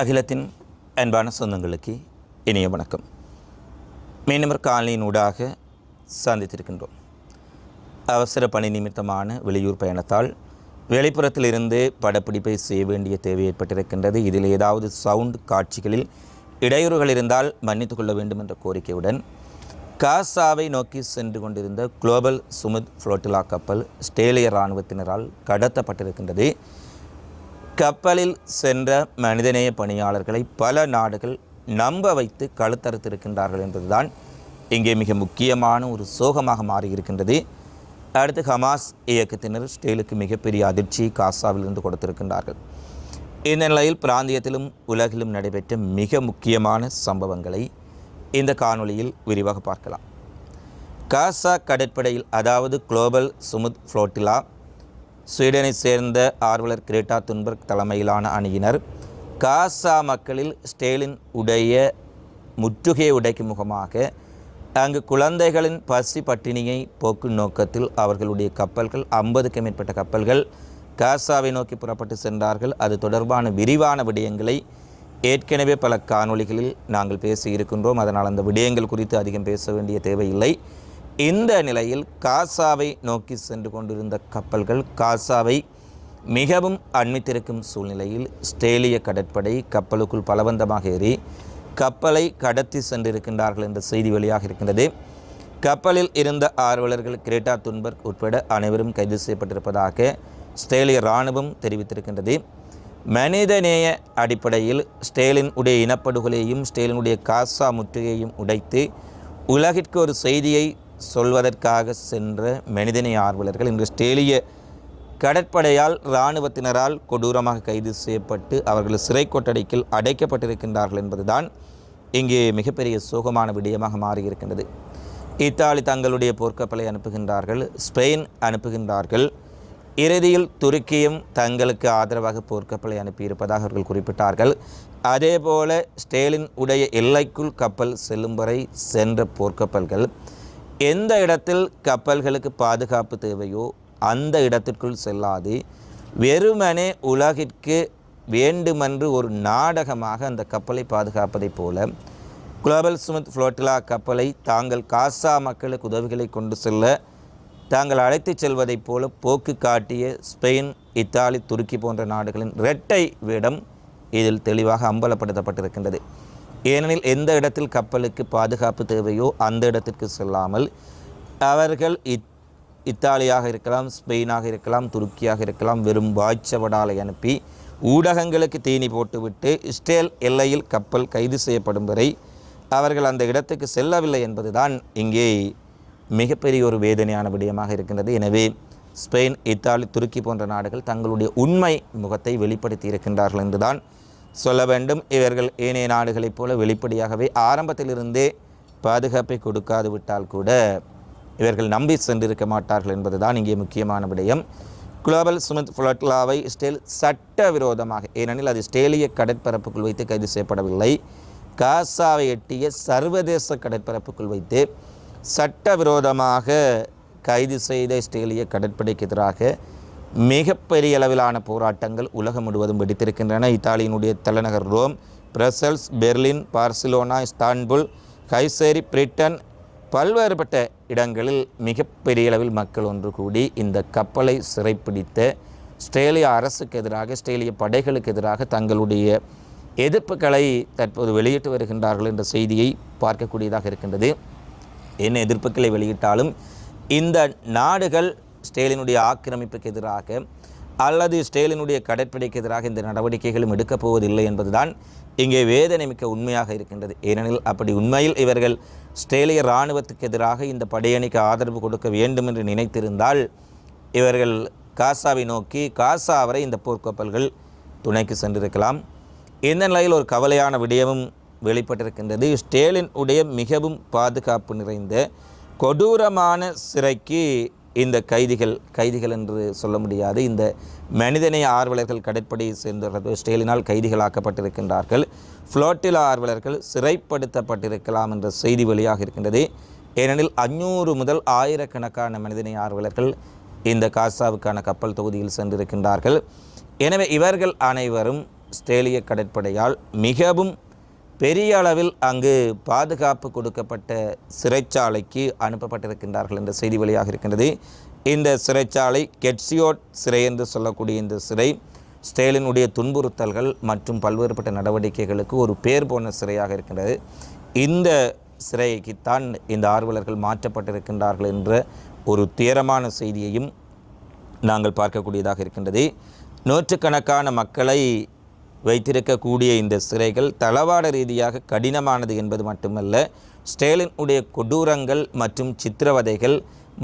அகிலத்தின் அன்பான சொந்தங்களுக்கு இனிய வணக்கம். மீனவர் காலனியின் ஊடாக சந்தித்திருக்கின்றோம். அவசர பணி நிமித்தமான வெளியூர் பயணத்தால் வெளிப்புறத்திலிருந்து படப்பிடிப்பை செய்ய வேண்டிய தேவை ஏற்பட்டிருக்கின்றது. இதில் ஏதாவது சவுண்ட் காட்சிகளில் இடையூறுகள் இருந்தால் மன்னித்து கொள்ள வேண்டும் என்ற கோரிக்கையுடன் காசாவை நோக்கி சென்று கொண்டிருந்த குளோபல் சுமித் ஃப்ளோட்டிலா கப்பல் ஸ்டேலிய இராணுவத்தினரால் கடத்தப்பட்டிருக்கின்றது. கப்பலில் சென்ற மனிதநேய பணியாளர்களை பல நாடுகள் நம்ப வைத்து கழுத்தறுத்திருக்கின்றார்கள் என்பதுதான் இங்கே மிக முக்கியமான ஒரு சோகமாக மாறியிருக்கின்றது. அடுத்து ஹமாஸ் இயக்கத்தினர் ஸ்டேலுக்கு மிகப்பெரிய அதிர்ச்சி காசாவிலிருந்து கொடுத்திருக்கின்றார்கள். இந்த நிலையில் பிராந்தியத்திலும் உலகிலும் நடைபெற்ற மிக முக்கியமான சம்பவங்களை இந்த காணொளியில் விரிவாக பார்க்கலாம். காசா கடற்படையில் அதாவது குளோபல் சுமுத் ஃப்ளோட்டிலா ஸ்வீடனை சேர்ந்த ஆர்வலர் கிரேட்டா துன்பர்க் தலைமையிலான அணியினர் காசா மக்களில் ஸ்டேலின் உடைய முற்றுகையை உடைக்கும் முகமாக அங்கு குழந்தைகளின் பசி பட்டினியை போக்கும் நோக்கத்தில் அவர்களுடைய கப்பல்கள் ஐம்பதுக்கு மேற்பட்ட கப்பல்கள் காசாவை நோக்கி புறப்பட்டு சென்றார்கள். அது தொடர்பான விரிவான விடயங்களை ஏற்கனவே பல காணொளிகளில் நாங்கள் பேசி இருக்கின்றோம் அதனால் அந்த விடயங்கள் குறித்து அதிகம் பேச வேண்டிய தேவையில்லை. இந்த நிலையில் காசாவை நோக்கி சென்று கொண்டிருந்த கப்பல்கள் காசாவை மிகவும் அண்மித்திருக்கும் சூழ்நிலையில் ஸ்டேலிய கடற்படை கப்பலுக்குள் பலவந்தமாக ஏறி கப்பலை கடத்தி சென்றிருக்கின்றார்கள் என்ற செய்தி வெளியாக இருக்கின்றது. கப்பலில் இருந்த ஆர்வலர்கள் கிரேட்டா துன்பர்க் உட்பட அனைவரும் கைது செய்யப்பட்டிருப்பதாக ஸ்டேலிய இராணுவம் தெரிவித்திருக்கின்றது. மனிதநேய அடிப்படையில் ஸ்டேலின் உடைய இனப்படுகொலையையும் ஸ்டேலினுடைய காசா முற்றுகையையும் உடைத்து உலகிற்கு ஒரு செய்தியை சொல்வதற்காக சென்ற மனிதனை ஆர்வலர்கள் இன்று ஸ்டேலிய கடற்படையால் இராணுவத்தினரால் கொடூரமாக கைது செய்யப்பட்டு அவர்கள் சிறை கொட்டடைக்கில் அடைக்கப்பட்டிருக்கின்றார்கள் என்பதுதான் இங்கே மிகப்பெரிய சோகமான விடயமாக மாறியிருக்கின்றது. இத்தாலி தங்களுடைய போர்க்கப்பலை அனுப்புகின்றார்கள் ஸ்பெயின் அனுப்புகின்றார்கள். இறுதியில் துருக்கியும் தங்களுக்கு ஆதரவாக போர்க்கப்பலை அனுப்பியிருப்பதாக அவர்கள் குறிப்பிட்டார்கள். அதேபோல ஸ்டேலின் உடைய எல்லைக்குள் கப்பல் செல்லும் வரை சென்ற போர்க்கப்பல்கள் எந்த இடத்தில் கப்பல்களுக்கு பாதுகாப்பு தேவையோ அந்த இடத்திற்குள் செல்லாது வெறுமனே உலகிற்கு வேண்டுமென்று ஒரு நாடகமாக அந்த கப்பலை பாதுகாப்பதைப் போல குளோபல் சுமித் ஃப்ளோட்டிலா கப்பலை தாங்கள் காசா மக்களுக்கு உதவிகளை கொண்டு செல்ல தாங்கள் அழைத்துச் செல்வதைப் போல போக்கு காட்டிய ஸ்பெயின் இத்தாலி துருக்கி போன்ற நாடுகளின் இரட்டை வேடம் இதில் தெளிவாக அம்பலப்படுத்தப்பட்டிருக்கின்றது. ஏனெனில் எந்த இடத்தில் கப்பலுக்கு பாதுகாப்பு தேவையோ அந்த இடத்திற்கு செல்லாமல் அவர்கள் இத் இத்தாலியாக இருக்கலாம் ஸ்பெயினாக இருக்கலாம் துருக்கியாக இருக்கலாம் வெறும் வாய்ச்சவடாலை அனுப்பி ஊடகங்களுக்கு தீனி போட்டுவிட்டு இஸ்ரேல் எல்லையில் கப்பல் கைது செய்யப்படும் வரை அவர்கள் அந்த இடத்துக்கு செல்லவில்லை என்பதுதான் இங்கே மிகப்பெரிய ஒரு வேதனையான விடயமாக இருக்கின்றது. எனவே ஸ்பெயின் இத்தாலி துருக்கி போன்ற நாடுகள் தங்களுடைய உண்மை முகத்தை வெளிப்படுத்தி இருக்கின்றார்கள் என்றுதான் சொல்ல வேண்டும். இவர்கள் ஏனைய நாடுகளைப் போல வெளிப்படையாகவே ஆரம்பத்திலிருந்தே பாதுகாப்பை கொடுக்காது விட்டால் கூட இவர்கள் நம்பி சென்றிருக்க மாட்டார்கள் என்பதுதான் இங்கே முக்கியமான விடயம். குளோபல் சுமித் ஃப்ளட்லாவை ஸ்டேல் சட்டவிரோதமாக ஏனெனில் அது ஸ்டேலிய கடற்பரப்புக்குள் வைத்து கைது செய்யப்படவில்லை. காசாவை எட்டிய சர்வதேச கடற்பரப்புக்குள் வைத்து சட்டவிரோதமாக கைது செய்த ஸ்டேலிய கடற்படைக்கு எதிராக மிகப்பெரிய அளவிலான போராட்டங்கள் உலகம் முழுவதும் வெடித்திருக்கின்றன. இத்தாலியினுடைய தலைநகர் Rome Brussels Berlin Barcelona Istanbul Kayseri Britain பல்வேறுபட்ட இடங்களில் மிகப்பெரிய அளவில் மக்கள் ஒன்று கூடி இந்த கப்பலை சிறைப்பிடித்த ஸ்ட்ரேலிய அரசுக்கு எதிராக ஸ்ட்ரேலிய படைகளுக்கு எதிராக தங்களுடைய எதிர்ப்புகளை தற்போது வெளியிட்டு வருகின்றார்கள் என்ற செய்தியை பார்க்கக்கூடியதாக இருக்கின்றது. என்ன எதிர்ப்புகளை வெளியிட்டாலும் இந்த நாடுகள் ஸ்டேலினுடைய ஆக்கிரமிப்புக்கு எதிராக அல்லது ஸ்டேலினுடைய கடற்படைக்கு எதிராக இந்த நடவடிக்கைகளும் எடுக்கப் போவதில்லை என்பதுதான் இங்கே வேதனை மிக்க உண்மையாக இருக்கின்றது. ஏனெனில் அப்படி உண்மையில் இவர்கள் ஸ்டேலிய இராணுவத்துக்கு எதிராக இந்த படையணிக்கு ஆதரவு கொடுக்க வேண்டும் என்று நினைத்திருந்தால் இவர்கள் காசாவை நோக்கி காசா வரை இந்த போர்க்கப்பல்கள் துணைக்கு சென்றிருக்கலாம். இந்த நிலையில் ஒரு கவலையான விடயமும் வெளிப்பட்டிருக்கின்றது. ஸ்டேலின் உடைய மிகவும் பாதுகாப்பு நிறைந்த கொடூரமான சிறைக்கு இந்த கைதிகள் கைதிகள் என்று சொல்ல முடியாது. இந்த மனிதநேய ஆர்வலர்கள் கடற்படையை சேர்ந்தவர்கள் ஸ்டேலினால் கைதிகளாக்கப்பட்டிருக்கின்றார்கள். ஃப்ளோட்டில் ஆர்வலர்கள் சிறைப்படுத்தப்பட்டிருக்கலாம் என்ற செய்தி வெளியாக இருக்கின்றது. ஏனெனில் அஞ்சூறு முதல் ஆயிரக்கணக்கான மனிதநேய ஆர்வலர்கள் இந்த காசாவுக்கான கப்பல் தொகுதியில் சென்றிருக்கின்றார்கள். எனவே இவர்கள் அனைவரும் ஸ்டேலிய கடற்படையால் மிகவும் பெரிய அளவில் அங்கு பாதுகாப்பு கொடுக்கப்பட்ட சிறைச்சாலைக்கு அனுப்பப்பட்டிருக்கின்றார்கள் என்ற செய்தி வழியாக இருக்கின்றது. இந்த சிறைச்சாலை கெட்சியோட் சிறை என்று சொல்லக்கூடிய இந்த சிறை ஸ்டேலினுடைய துன்புறுத்தல்கள் மற்றும் பல்வேறுபட்ட நடவடிக்கைகளுக்கு ஒரு பேர் போன சிறையாக இருக்கின்றது. இந்த சிறைக்குத்தான் இந்த ஆர்வலர்கள் மாற்றப்பட்டிருக்கின்றார்கள் என்ற ஒரு துயரமான செய்தியையும் நாங்கள் பார்க்கக்கூடியதாக இருக்கின்றது. நூற்றுக்கணக்கான மக்களை வைத்திருக்கக்கூடிய இந்த சிறைகள் தளவாட ரீதியாக கடினமானது என்பது மட்டுமல்ல ஸ்டேலின் உடைய கொடூரங்கள் மற்றும் சித்திரவதைகள்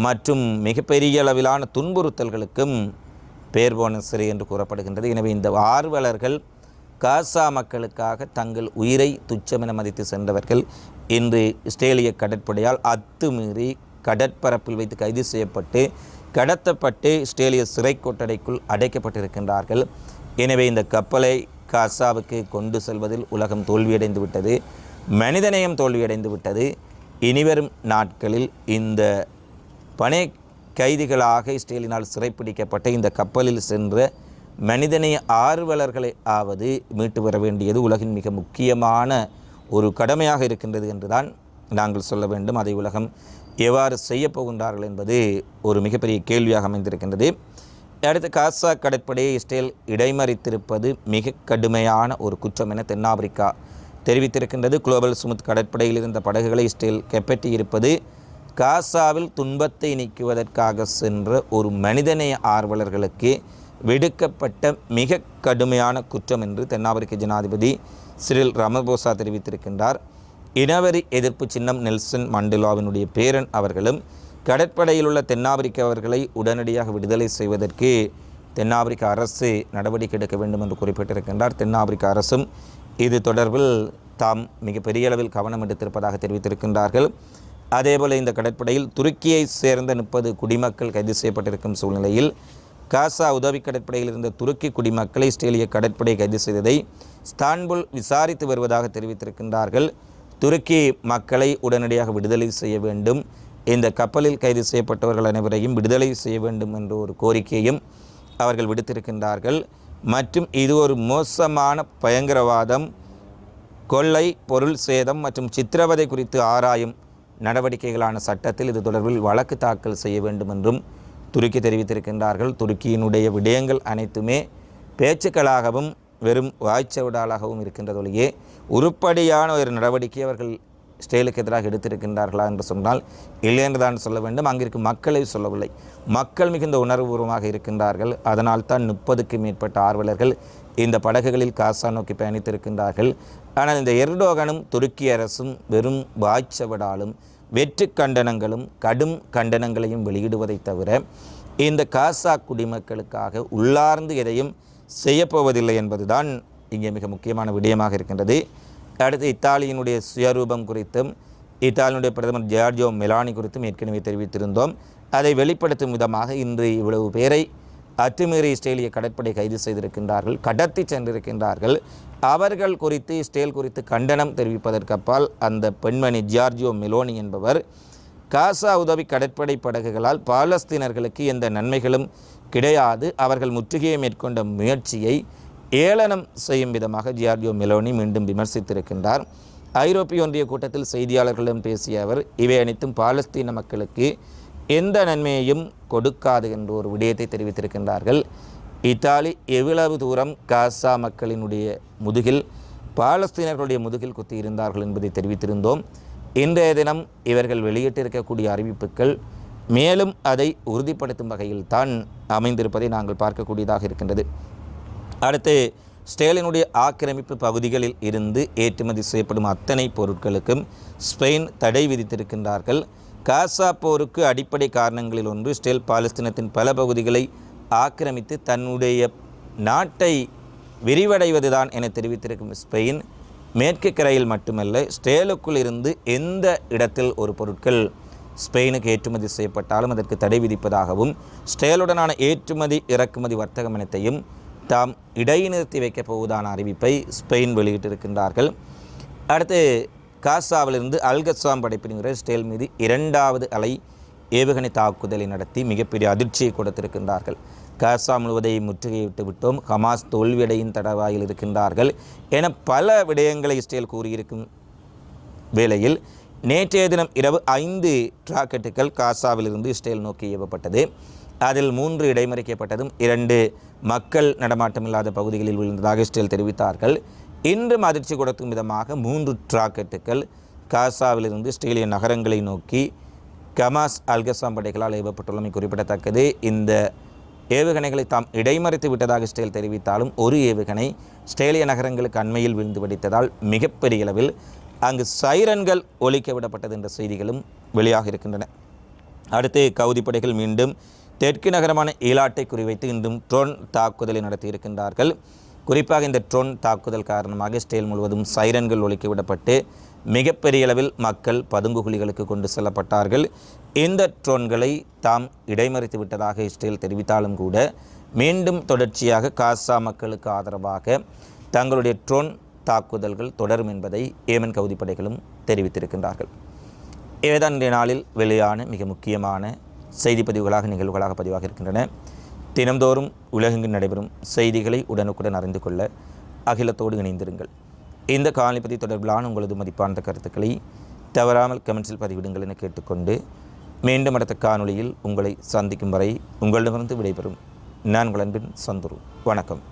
மற்றும் மிகப்பெரிய அளவிலான துன்புறுத்தல்களுக்கும் பேர் போன சிறை என்று கூறப்படுகின்றது. எனவே இந்த ஆர்வலர்கள் காசா மக்களுக்காக தங்கள் உயிரை துச்சமென மதித்து சென்றவர்கள் இன்று இஸ்ரேலிய கடற்படையால் அத்துமீறி கடற்பரப்பில் வைத்து கைது செய்யப்பட்டு கடத்தப்பட்டு இஸ்ரேலிய சிறை கொட்டடைக்குள் அடைக்கப்பட்டிருக்கின்றார்கள். எனவே இந்த கப்பலை காசாவுக்கு கொண்டு செல்வதில் உலகம் தோல்வியடைந்து விட்டது மனிதநேயம் தோல்வியடைந்து விட்டது. இனிவரும் நாட்களில் இந்த பனை கைதிகளாக இஸ்ரேலினால் சிறைப்பிடிக்கப்பட்ட இந்த கப்பலில் சென்ற மனிதநேய ஆர்வலர்களை ஆவது மீட்டு வர வேண்டியது உலகின் மிக முக்கியமான ஒரு கடமையாக இருக்கின்றது என்றுதான் நாங்கள் சொல்ல வேண்டும். அதை உலகம் எவ்வாறு செய்யப்போகின்றார்கள் என்பது ஒரு மிகப்பெரிய கேள்வியாக அமைந்திருக்கின்றது. அடுத்து காசா கடற்படையை இஸ்ரேல் இடைமறித்திருப்பது மிக கடுமையான ஒரு குற்றம் என தென்னாப்பிரிக்கா தெரிவித்திருக்கின்றது. குளோபல் சுமுத் கடற்படையில் இருந்த படகுகளை இஸ்ரேல் கைப்பற்றியிருப்பது காசாவில் துன்பத்தை நீக்குவதற்காக சென்ற ஒரு மனிதநேய ஆர்வலர்களுக்கு விடுக்கப்பட்ட மிக கடுமையான குற்றம் என்று தென்னாப்பிரிக்க ஜனாதிபதி சிறில் ரமபோசா தெரிவித்திருக்கின்றார். இனவரி எதிர்ப்பு சின்னம் நெல்சன் மண்டேலாவினுடைய பேரன் அவர்களும் கடற்படையில் உள்ள தென்னாப்பிரிக்கவர்களை உடனடியாக விடுதலை செய்வதற்கு தென்னாப்பிரிக்க அரசு நடவடிக்கை எடுக்க வேண்டும் என்று குறிப்பிட்டிருக்கின்றார். தென்னாப்பிரிக்க அரசும் இது தொடர்பில் தாம் மிகப்பெரிய அளவில் கவனம் எடுத்திருப்பதாக தெரிவித்திருக்கின்றார்கள். அதேபோல் இந்த கடற்படையில் துருக்கியை சேர்ந்த முப்பது குடிமக்கள் கைது செய்யப்பட்டிருக்கும் சூழ்நிலையில் காசா உதவி கடற்படையில் இருந்த துருக்கி குடிமக்களை இஸ்ரேலிய கடற்படை கைது செய்ததை ஸ்தான்புல் விசாரித்து வருவதாக தெரிவித்திருக்கின்றார்கள். துருக்கி மக்களை உடனடியாக விடுதலை செய்ய வேண்டும். இந்த கப்பலில் கைது செய்யப்பட்டவர்கள் அனைவரையும் விடுதலை செய்ய வேண்டும் என்ற ஒரு கோரிக்கையும் அவர்கள் விடுத்திருக்கின்றார்கள். மற்றும் இது ஒரு மோசமான பயங்கரவாதம். கொள்ளை பொருள் சேதம் மற்றும் சித்திரவதை குறித்து ஆராயும் நடவடிக்கைகளான சட்டத்தில் இது தொடர்பில் வழக்கு தாக்கல் செய்ய வேண்டும் என்றும் துருக்கி தெரிவித்திருக்கின்றார்கள். துருக்கியினுடைய விடயங்கள் அனைத்துமே பேச்சுக்களாகவும் வெறும் வாய்ச்சவிடாலாகவும் இருக்கின்றதொழியே உருப்படியான ஒரு நடவடிக்கை அவர்கள் இஸ்ரேலுக்கு எதிராக எடுத்திருக்கின்றார்களா என்று சொன்னால் இல்லை என்றுதான் சொல்ல வேண்டும். அங்கிருக்கும் மக்களை சொல்லவில்லை. மக்கள் மிகுந்த உணர்வுபூர்வமாக இருக்கின்றார்கள். அதனால் தான் முப்பதுக்கும் மேற்பட்ட ஆர்வலர்கள் இந்த படகுகளில் காசா நோக்கி பயணித்திருக்கின்றார்கள். ஆனால் இந்த எர்டோகனும் துருக்கி அரசும் வெறும் வாய்ச்சவிடாலும் வெற்று கண்டனங்களும் கடும் கண்டனங்களையும் வெளியிடுவதை தவிர இந்த காசா குடிமக்களுக்காக உள்ளார்ந்து எதையும் செய்யப்போவதில்லை என்பதுதான் இங்கே மிக முக்கியமான விடயமாக இருக்கின்றது. அடுத்து இத்தாலியினுடைய சுயரூபம் குறித்தும் இத்தாலியினுடைய பிரதமர் ஜார்ஜோ மெலானி குறித்தும் ஏற்கனவே தெரிவித்திருந்தோம். அதை வெளிப்படுத்தும் விதமாக இன்று இவ்வளவு பேரை அத்துமீறி இஸ்ரேலிய கடற்படை கைது செய்திருக்கின்றார்கள் கடத்தி சென்றிருக்கின்றார்கள். அவர்கள் குறித்து இஸ்ரேல் குறித்து கண்டனம் தெரிவிப்பதற்கப்பால் அந்த பெண்மணி ஜார்ஜியோ மெலோனி என்பவர் காசா உதவி கடற்படை படகுகளால் பாலஸ்தீனர்களுக்கு எந்த நன்மைகளும் கிடையாது. அவர்கள் முற்றுகையை மேற்கொண்ட முயற்சியை ஏளனம் செய்யும் விதமாக ஜியார்ஜியோ மெலோனி மீண்டும் விமர்சித்திருக்கின்றார். ஐரோப்பிய ஒன்றிய கூட்டத்தில் செய்தியாளர்களிடம் பேசிய அவர் இவை அனைத்தும் பாலஸ்தீன மக்களுக்கு எந்த நன்மையையும் கொடுக்காது என்ற ஒரு விடயத்தை தெரிவித்திருக்கின்றார்கள். இத்தாலி எவ்வளவு தூரம் காசா மக்களினுடைய முதுகில் பாலஸ்தீனர்களுடைய முதுகில் குத்தி இருந்தார்கள் என்பதை தெரிவித்திருந்தோம். இன்றைய தினம் இவர்கள் வெளியிட்டிருக்கக்கூடிய அறிவிப்புகள் மேலும் அதை உறுதிப்படுத்தும் வகையில் தான் அமைந்திருப்பதை நாங்கள் பார்க்கக்கூடியதாக இருக்கின்றது. அடுத்து ஸ்டேலினுடைய ஆக்கிரமிப்பு பகுதிகளில் இருந்து ஏற்றுமதி செய்யப்படும் அத்தனை பொருட்களுக்கும் ஸ்பெயின் தடை விதித்திருக்கின்றார்கள். காசா போருக்கு அடிப்படை காரணங்களில் ஒன்று ஸ்டேல் பாலஸ்தீனத்தின் பல பகுதிகளை ஆக்கிரமித்து தன்னுடைய நாட்டை விரிவடைவதுதான் என தெரிவித்திருக்கும் ஸ்பெயின். மேற்கு கரையில் மட்டுமல்ல ஸ்டேலுக்குள் இருந்து எந்த இடத்தில் ஒரு பொருட்கள் ஸ்பெயினுக்கு ஏற்றுமதி செய்யப்பட்டாலும் அதற்கு தடை விதிப்பதாகவும் ஸ்டேலுடனான ஏற்றுமதி இறக்குமதி வர்த்தகம் இனத்தையும் தாம் இடைநிறுத்தி வைக்கப் போவதான அறிவிப்பை ஸ்பெயின் வெளியிட்டிருக்கின்றார்கள். அடுத்து காசாவிலிருந்து அல்கசாம் படைப்பிரிவினர் ஸ்டேல் மீது இரண்டாவது அலை ஏவுகணை தாக்குதலை நடத்தி மிகப்பெரிய அதிர்ச்சியை கொடுத்திருக்கின்றார்கள். காசா முழுவதை முற்றுகையிட்டு விட்டோம். ஹமாஸ் தோல்வியடையின் தடவாயில் இருக்கின்றார்கள் என பல விடயங்களை இஸ்ரேல் கூறியிருக்கும் வேளையில் நேற்றைய தினம் இரவு ஐந்து ராக்கெட்டுகள் காசாவிலிருந்து இஸ்ரேல் நோக்கி ஏவப்பட்டது. அதில் மூன்று இடைமறிக்கப்பட்டதும் இரண்டு மக்கள் நடமாட்டமில்லாத பகுதிகளில் விழுந்ததாக இஸ்ரேல் தெரிவித்தார்கள். இன்றும் அதிர்ச்சி கொடுக்கும் விதமாக மூன்று ராக்கெட்டுகள் காசாவிலிருந்து இஸ்ரேலிய நகரங்களை நோக்கி கமாஸ் அல்கசாம் படைகளால் ஏவப்பட்டுள்ளமை குறிப்பிடத்தக்கது. இந்த ஏவுகணைகளை தாம் இடைமறித்து விட்டதாக இஸ்ரேல் தெரிவித்தாலும் ஒரு ஏவுகணை இஸ்ரேலிய நகரங்களுக்கு அண்மையில் விழுந்து வெடித்ததால் மிகப்பெரிய அளவில் அங்கு சைரன்கள் ஒலிக்க விடப்பட்டது என்ற செய்திகளும் வெளியாக இருக்கின்றன. அடுத்து கவுதி படைகள் மீண்டும் தெற்கு நகரமான ஈலாட்டை குறிவைத்து இன்றும் ட்ரோன் தாக்குதலை நடத்தியிருக்கின்றார்கள். குறிப்பாக இந்த ட்ரோன் தாக்குதல் காரணமாக இஸ்ரேல் முழுவதும் சைரன்கள் ஒலிக்க விடப்பட்டு மிகப்பெரிய அளவில் மக்கள் பதுங்குகுழிகளுக்கு கொண்டு செல்லப்பட்டார்கள். இந்த ட்ரோன்களை தாம் இடைமறித்து விட்டதாக இஸ்ரேல் தெரிவித்தாலும் கூட மீண்டும் தொடர்ச்சியாக காசா மக்களுக்கு ஆதரவாக தங்களுடைய ட்ரோன் தாக்குதல்கள் தொடரும் என்பதை ஏமன் கவுதி படைகளும் தெரிவித்திருக்கின்றார்கள். இவைதான் நாளில் வெளியான மிக முக்கியமான செய்தி பதிவுகளாக நிகழ்வுகளாக பதிவாக இருக்கின்றன. தினந்தோறும் உலகெங்கு நடைபெறும் செய்திகளை உடனுக்குடன் அறிந்து கொள்ள அகிலத்தோடு இணைந்திருங்கள். இந்த காலனிப்பதி தொடர்பிலான உங்களது மதிப்பான கருத்துக்களை தவறாமல் கமெண்ட்ஸில் பதிவிடுங்கள் என கேட்டுக்கொண்டு மீண்டும் அடுத்த காணொளியில் உங்களை சந்திக்கும் வரை உங்களிடமிருந்து விடைபெறும். நான் உங்கள் அன்பின் சந்துரு. வணக்கம்.